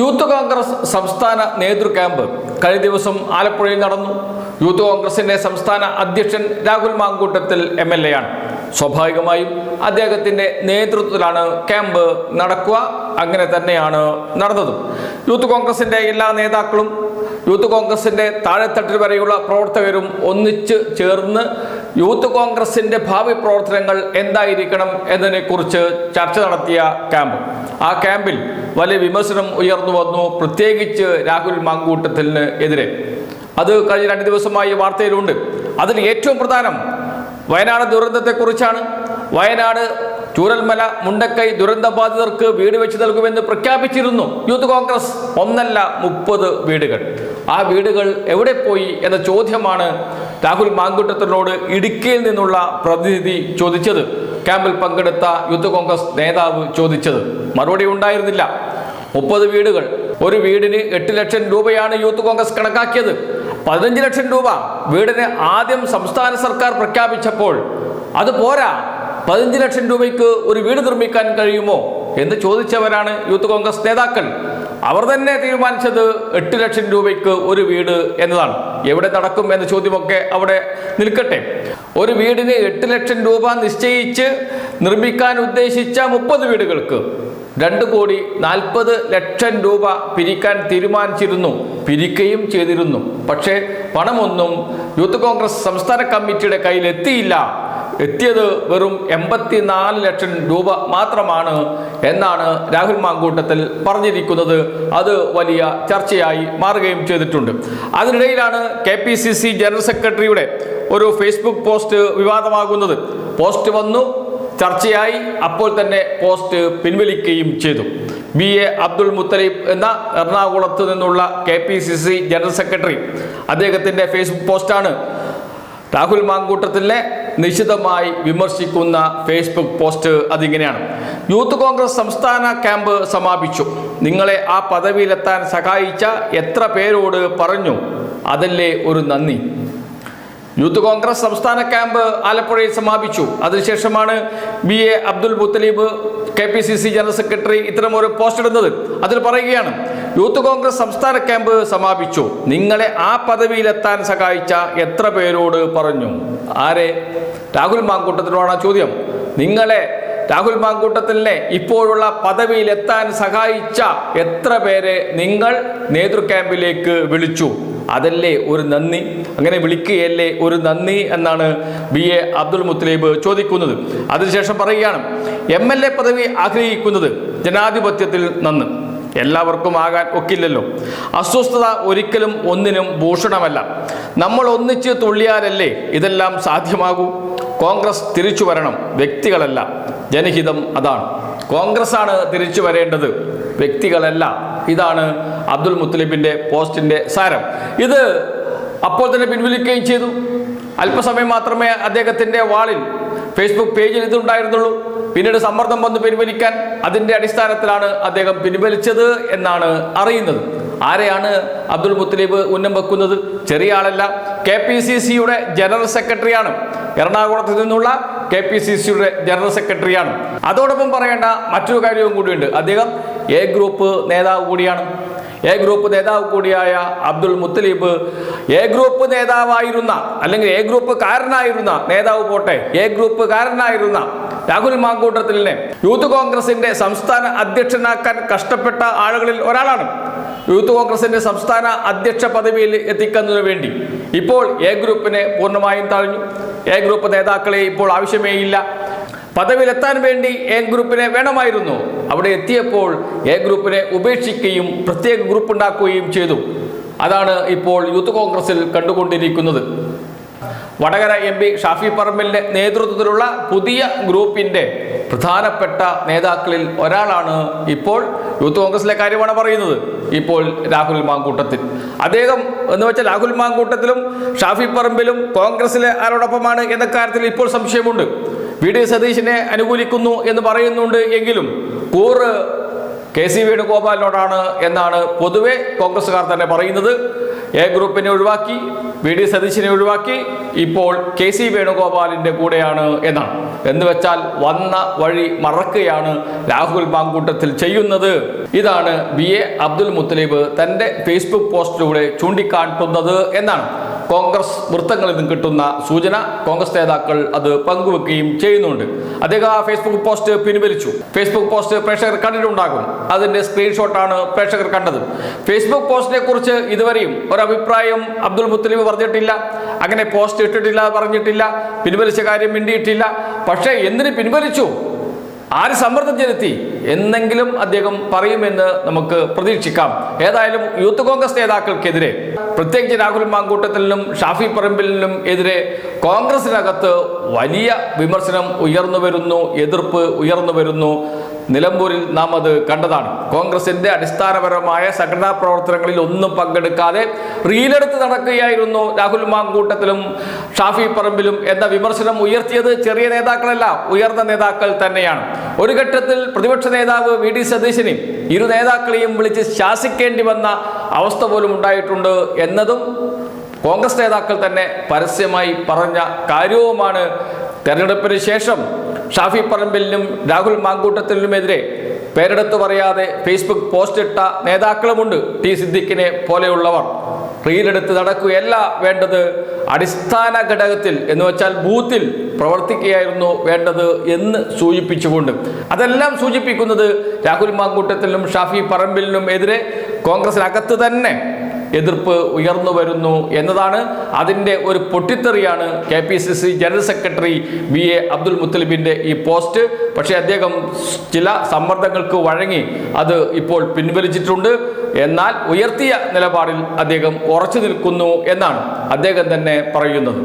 Youth Congress സംസ്ഥാന നേതൃ camp കഴിഞ്ഞ ദിവസം ആലപ്പുഴയിൽ നടന്നു. യൂത്ത് കോൺഗ്രസിന്റെ സംസ്ഥാന അധ്യക്ഷൻ Rahul Mamkootathil M L A ആണ്. സ്വാഭാവികമായും അദ്ദേഹത്തിന്റെ നേതൃത്വത്തിലാണ് ക്യാമ്പ് നടക്കുക. അങ്ങനെ തന്നെയാണ് നടന്നതും. യൂത്ത് കോൺഗ്രസിന്റെ എല്ലാ നേതാക്കളും യൂത്ത് കോൺഗ്രസിന്റെ താഴെത്തട്ടിൽ വരെയുള്ള പ്രവർത്തകരും ഒന്നിച്ച് ചേർന്ന് യൂത്ത് കോൺഗ്രസിന്റെ ഭാവി പ്രവർത്തനങ്ങൾ എന്തായിരിക്കണം എന്നതിനെക്കുറിച്ച് ചർച്ച നടത്തിയ ക്യാമ്പ്. ആ ക്യാമ്പിൽ വലിയ വിമർശനം ഉയർന്നു വന്നു. പ്രത്യേകിച്ച് രാഹുൽ മാങ്കൂട്ടത്തിന് എതിരെ. അത് കഴിഞ്ഞ രണ്ട് ദിവസമായി വാർത്തയിലുണ്ട്. അതിൽ ഏറ്റവും പ്രധാനം വയനാട് ദുരന്തത്തെക്കുറിച്ചാണ്. വയനാട് ചൂരൽമല മുണ്ടക്കൈ ദുരന്ത ബാധിതർക്ക് വീട് വെച്ച് നൽകുമെന്ന് പ്രഖ്യാപിച്ചിരുന്നു യൂത്ത് കോൺഗ്രസ്. ഒന്നല്ല മുപ്പത് വീടുകൾ. ആ വീടുകൾ എവിടെ പോയി എന്ന ചോദ്യമാണ് രാഹുൽ മാങ്കുട്ടത്തിനോട് ഇടുക്കിയിൽ നിന്നുള്ള പ്രതിനിധി ചോദിച്ചത്. ക്യാമ്പിൽ പങ്കെടുത്ത യൂത്ത് കോൺഗ്രസ് നേതാവ് ചോദിച്ചത്. മറുപടി ഉണ്ടായിരുന്നില്ല. മുപ്പത് വീടുകൾ. ഒരു വീടിന് എട്ട് ലക്ഷം രൂപയാണ് യൂത്ത് കോൺഗ്രസ് കണക്കാക്കിയത്. പതിനഞ്ച് ലക്ഷം രൂപ വീടിന് ആദ്യം സംസ്ഥാന സർക്കാർ പ്രഖ്യാപിച്ചപ്പോൾ. അത് പോരാ. പതിനഞ്ച് ലക്ഷം രൂപയ്ക്ക് ഒരു വീട് നിർമ്മിക്കാൻ കഴിയുമോ? എന്ന് ചോദിച്ചവരാണ് യൂത്ത് കോൺഗ്രസ് നേതാക്കൾ. അവർ തന്നെ തീരുമാനിച്ചത് എട്ട് ലക്ഷം രൂപയ്ക്ക് ഒരു വീട് എന്നതാണ്. എവിടെ നടക്കും എന്ന ചോദ്യമൊക്കെ അവിടെ നിൽക്കട്ടെ. ഒരു വീടിന് എട്ട് ലക്ഷം രൂപ നിശ്ചയിച്ച് നിർമ്മിക്കാൻ ഉദ്ദേശിച്ച മുപ്പത് വീടുകൾക്ക് രണ്ട് കോടി നാൽപ്പത് ലക്ഷം രൂപ പിരിക്കാൻ തീരുമാനിച്ചിരുന്നു. പിരിക്കുകയും ചെയ്തിരുന്നു. പക്ഷേ പണമൊന്നും യൂത്ത് കോൺഗ്രസ് സംസ്ഥാന കമ്മിറ്റിയുടെ കയ്യിൽ എത്തിയില്ല എത്തിയത് വെറും എൺപത്തിനാല് ലക്ഷം രൂപ മാത്രമാണ് എന്നാണ് രാഹുൽ മാങ്കൂട്ടത്തിൽ പറഞ്ഞിരിക്കുന്നത്. അത് വലിയ ചർച്ചയായി മാറുകയും ചെയ്തിട്ടുണ്ട്. അതിനിടയിലാണ് K P C C general സെക്രട്ടറിയുടെ ഒരു ഫേസ്ബുക്ക് പോസ്റ്റ് വിവാദമാകുന്നത്. പോസ്റ്റ് വന്നു ചർച്ചയായി അപ്പോൾ തന്നെ പോസ്റ്റ് പിൻവലിക്കുകയും ചെയ്തു. ബി എ അബ്ദുൾ മുത്തലീബ് എന്ന എറണാകുളത്ത് നിന്നുള്ള K P C C general secretary അദ്ദേഹത്തിന്റെ ഫേസ്ബുക്ക് പോസ്റ്റാണ്. രാഹുൽ മാങ്കൂട്ടത്തിലെ നിശിതമായി വിമർശിക്കുന്ന ഫേസ്ബുക്ക് പോസ്റ്റ് അതിങ്ങനെയാണ്. യൂത്ത് കോൺഗ്രസ് സംസ്ഥാന ക്യാമ്പ് സമാപിച്ചു. നിങ്ങളെ ആ പദവിയിലെത്താൻ സഹായിച്ച എത്ര പേരോട് പറഞ്ഞു? അതല്ലേ ഒരു നന്ദി. യൂത്ത് കോൺഗ്രസ് സംസ്ഥാന ക്യാമ്പ് ആലപ്പുഴയിൽ സമാപിച്ചു. അതിനുശേഷമാണ് B A Abdul Muthaleeb K P C C general secretary ഇത്തരം ഒരു പോസ്റ്റ് ഇടുന്നത്. അതിൽ പറയുകയാണ് യൂത്ത് കോൺഗ്രസ് സംസ്ഥാന ക്യാമ്പ് സമാപിച്ചു. നിങ്ങളെ ആ പദവിയിലെത്താൻ സഹായിച്ച എത്ര പേരോട് പറഞ്ഞു? ആരെ? രാഹുൽ മാങ്കൂട്ടത്തിനോടാണ് ചോദ്യം. നിങ്ങളെ രാഹുൽ മാങ്കൂട്ടത്തിനെ ഇപ്പോഴുള്ള പദവിയിലെത്താൻ സഹായിച്ച എത്ര പേരെ നിങ്ങൾ നേതൃ ക്യാമ്പിലേക്ക് വിളിച്ചു? അതല്ലേ ഒരു നന്ദി? അങ്ങനെ വിളിക്കുകയല്ലേ ഒരു നന്ദി എന്നാണ് ബി എ അബ്ദുൽ മുത്തലീബ് ചോദിക്കുന്നത്. അതിനുശേഷം പറയുകയാണ് എം എൽ എ പദവി ആഗ്രഹിക്കുന്നത് ജനാധിപത്യത്തിൽ നന്ന്. എല്ലാവർക്കും ആകാൻ ഒക്കില്ലല്ലോ. അസ്വസ്ഥത ഒരിക്കലും ഒന്നിനും ഭൂഷണമല്ല. നമ്മൾ ഒന്നിച്ച് തുള്ളിയാലല്ലേ ഇതെല്ലാം സാധ്യമാകൂ? കോൺഗ്രസ് തിരിച്ചു വരണം വ്യക്തികളല്ല ജനഹിതം അതാണ്. കോൺഗ്രസ് ആണ് തിരിച്ചു വരേണ്ടത് വ്യക്തികളല്ല. ഇതാണ് അബ്ദുൽ മുത്തലിബിന്റെ പോസ്റ്റിന്റെ സാരം. ഇത് അപ്പോൾ തന്നെ പിൻവലിക്കുകയും ചെയ്തു. അല്പസമയം മാത്രമേ അദ്ദേഹത്തിന്റെ വാളിൽ ഫേസ്ബുക്ക് പേജിൽ ഇതുണ്ടായിരുന്നുള്ളൂ. പിന്നീട് സമ്മർദ്ദം വന്ന് പിൻവലിക്കാൻ അതിന്റെ അടിസ്ഥാനത്തിലാണ് അദ്ദേഹം പിൻവലിച്ചത് എന്നാണ് അറിയുന്നത്. ആരെയാണ് അബ്ദുൽ മുത്തലീബ് ഉന്നം വെക്കുന്നത്? ചെറിയ ആളല്ല. കെ പി സി സിയുടെ ജനറൽ സെക്രട്ടറിയാണ്. എറണാകുളത്ത് നിന്നുള്ള കെ പി സി സിയുടെ ജനറൽ സെക്രട്ടറിയാണ്. അതോടൊപ്പം പറയേണ്ട മറ്റൊരു കാര്യവും കൂടിയുണ്ട്. അദ്ദേഹം എ ഗ്രൂപ്പ് നേതാവ് കൂടിയാണ്. എ ഗ്രൂപ്പ് നേതാവ് കൂടിയായ അബ്ദുൽ മുത്തലീബ് എ ഗ്രൂപ്പ് നേതാവായിരുന്ന അല്ലെങ്കിൽ എ ഗ്രൂപ്പ് കാരനായിരുന്ന നേതാവ് പോട്ടെ എ ഗ്രൂപ്പ് കാരനായിരുന്ന രാഹുൽ മാങ്കൂട്ടത്തിലിനെ യൂത്ത് കോൺഗ്രസിന്റെ സംസ്ഥാന അധ്യക്ഷനാക്കാൻ കഷ്ടപ്പെട്ട ആളുകളിൽ ഒരാളാണ്. യൂത്ത് കോൺഗ്രസിന്റെ സംസ്ഥാന അധ്യക്ഷ പദവിയിൽ എത്തിക്കുന്നതിനു വേണ്ടി ഇപ്പോൾ എ ഗ്രൂപ്പിനെ പൂർണമായും തഴഞ്ഞു എ ഗ്രൂപ്പ് നേതാക്കളെ ഇപ്പോൾ ആവശ്യമേ ഇല്ല. പദവിയിലെത്താൻ വേണ്ടി എ ഗ്രൂപ്പിനെ വേണമായിരുന്നു. അവിടെ എത്തിയപ്പോൾ എ ഗ്രൂപ്പിനെ ഉപേക്ഷിക്കുകയും പ്രത്യേക ഗ്രൂപ്പ് ഉണ്ടാക്കുകയും ചെയ്തു. അതാണ് ഇപ്പോൾ യൂത്ത് കോൺഗ്രസിൽ കണ്ടുകൊണ്ടിരിക്കുന്നത്. വടകര എം പി ഷാഫി പറമ്പലിന്റെ നേതൃത്വത്തിലുള്ള പുതിയ ഗ്രൂപ്പിന്റെ പ്രധാനപ്പെട്ട നേതാക്കളിൽ ഒരാളാണ് ഇപ്പോൾ യൂത്ത് കോൺഗ്രസിലെ കാര്യമാണ് പറയുന്നത്. ഇപ്പോൾ രാഹുൽ മാങ്കൂട്ടത്തിൽ. അദ്ദേഹം എന്ന് വെച്ചാൽ രാഹുൽ മാങ്കൂട്ടത്തിലും ഷാഫി പറമ്പിലും കോൺഗ്രസിലെ ആരോടൊപ്പമാണ് എന്ന കാര്യത്തിൽ ഇപ്പോൾ സംശയമുണ്ട്. വി ഡി സതീശിനെ അനുകൂലിക്കുന്നു എന്ന് പറയുന്നുണ്ട് എങ്കിലും കൂറ് കെ സി വേണുഗോപാലിനോടാണ് എന്നാണ് പൊതുവെ കോൺഗ്രസ്സുകാർ തന്നെ പറയുന്നത്. എ ഗ്രൂപ്പിനെ ഒഴിവാക്കി വി ഡി സതീശിനെ ഒഴിവാക്കി ഇപ്പോൾ കെ സി വേണുഗോപാലിന്റെ കൂടെയാണ് എന്നാണ്. എന്ന് വെച്ചാൽ വന്ന വഴി മറക്കുകയാണ് രാഹുൽ മാങ്കൂട്ടത്തിൽ ചെയ്യുന്നത്. ഇതാണ് ബി എ അബ്ദുൽ മുത്തലീബ് തന്റെ ഫേസ്ബുക്ക് പോസ്റ്റിലൂടെ ചൂണ്ടിക്കാട്ടുന്നത് എന്നാണ്. കോൺഗ്രസ് വൃത്തങ്ങളിൽ നിന്നും കിട്ടുന്ന സൂചന കോൺഗ്രസ് നേതാക്കൾ അത് പങ്കുവെക്കുകയും ചെയ്യുന്നുണ്ട്. അദ്ദേഹം ആ ഫേസ്ബുക്ക് പോസ്റ്റ് പിൻവലിച്ചു. ഫേസ്ബുക്ക് പോസ്റ്റ് പ്രേക്ഷകർ കണ്ടിട്ടുണ്ടാകും. അതിന്റെ സ്ക്രീൻഷോട്ടാണ് പ്രേക്ഷകർ കണ്ടത്. ഫേസ്ബുക്ക് പോസ്റ്റിനെ കുറിച്ച് ഇതുവരെയും ഒരഭിപ്രായം അബ്ദുൽ മുത്തലിബ് പറഞ്ഞിട്ടില്ല. അങ്ങനെ പോസ്റ്റ് ഇട്ടിട്ടില്ല പറഞ്ഞിട്ടില്ല. പിൻവലിച്ച കാര്യം മിണ്ടിയിട്ടില്ല. പക്ഷേ എന്തിന് പിൻവലിച്ചു? ആര് സമ്മർദ്ദം ചെലുത്തി എന്നെങ്കിലും അദ്ദേഹം പറയുമെന്ന് നമുക്ക് പ്രതീക്ഷിക്കാം. ഏതായാലും യൂത്ത് കോൺഗ്രസ് നേതാക്കൾക്കെതിരെ പ്രത്യേകിച്ച് രാഹുൽ മാങ്കൂട്ടത്തിനും ഷാഫി പറമ്പിലിനും എതിരെ കോൺഗ്രസിനകത്ത് വലിയ വിമർശനം ഉയർന്നു വരുന്നു എതിർപ്പ് ഉയർന്നു വരുന്നു. നിലമ്പൂരിൽ നാം അത് കണ്ടതാണ്. കോൺഗ്രസിന്റെ അടിസ്ഥാനപരമായ സംഘടനാ പ്രവർത്തനങ്ങളിൽ ഒന്നും പങ്കെടുക്കാതെ റീലെടുത്ത് നടക്കുകയായിരുന്നു രാഹുൽ മാങ്കൂട്ടത്തിലും ഷാഫി പറമ്പിലും എന്ന വിമർശനം ഉയർത്തിയത് ചെറിയ നേതാക്കളല്ല ഉയർന്ന നേതാക്കൾ തന്നെയാണ്. ഒരു ഘട്ടത്തിൽ പ്രതിപക്ഷ നേതാവ് വി ഡി സതീശനെയും ഇരു നേതാക്കളെയും വിളിച്ച് ശാസിക്കേണ്ടി വന്ന അവസ്ഥ പോലും ഉണ്ടായിട്ടുണ്ട് എന്നതും കോൺഗ്രസ് നേതാക്കൾ തന്നെ പരസ്യമായി പറഞ്ഞ കാര്യവുമാണ്. തെരഞ്ഞെടുപ്പിന് ശേഷം ഷാഫി പറമ്പിലിനും രാഹുൽ മാങ്കൂട്ടത്തിനുമെതിരെ പേരെടുത്തു പറയാതെ ഫേസ്ബുക്ക് പോസ്റ്റ് ഇട്ട നേതാക്കളുമുണ്ട് ടി സിദ്ദിഖിനെ പോലെയുള്ളവർ. റീലെടുത്ത് നടക്കുകയല്ല വേണ്ടത് അടിസ്ഥാന ഘടകത്തിൽ എന്ന് വെച്ചാൽ ബൂത്തിൽ പ്രവർത്തിക്കുകയായിരുന്നു വേണ്ടത് എന്ന് സൂചിപ്പിച്ചുകൊണ്ട്. അതെല്ലാം സൂചിപ്പിക്കുന്നത് രാഹുൽ മാങ്കൂട്ടത്തിനും ഷാഫി പറമ്പിലിനും എതിരെ കോൺഗ്രസിനകത്ത് തന്നെ. എതിർപ്പ് ഉയർന്നു വരുന്നു എന്നതാണ് അതിന്റെ ഒരു പൊട്ടിത്തെറിയാണ് K P C C general secretary V A Abdul മുത്തലിബിന്റെ ഈ പോസ്റ്റ്. പക്ഷേ അദ്ദേഹം ചില സമ്മർദ്ദങ്ങൾക്ക് വഴങ്ങി അത് ഇപ്പോൾ പിൻവലിച്ചിട്ടുണ്ട്. എന്നാൽ ഉയർത്തിയ നിലപാടിൽ അദ്ദേഹം ഉറച്ചു നിൽക്കുന്നു എന്നാണ് അദ്ദേഹം തന്നെ പറയുന്നത്.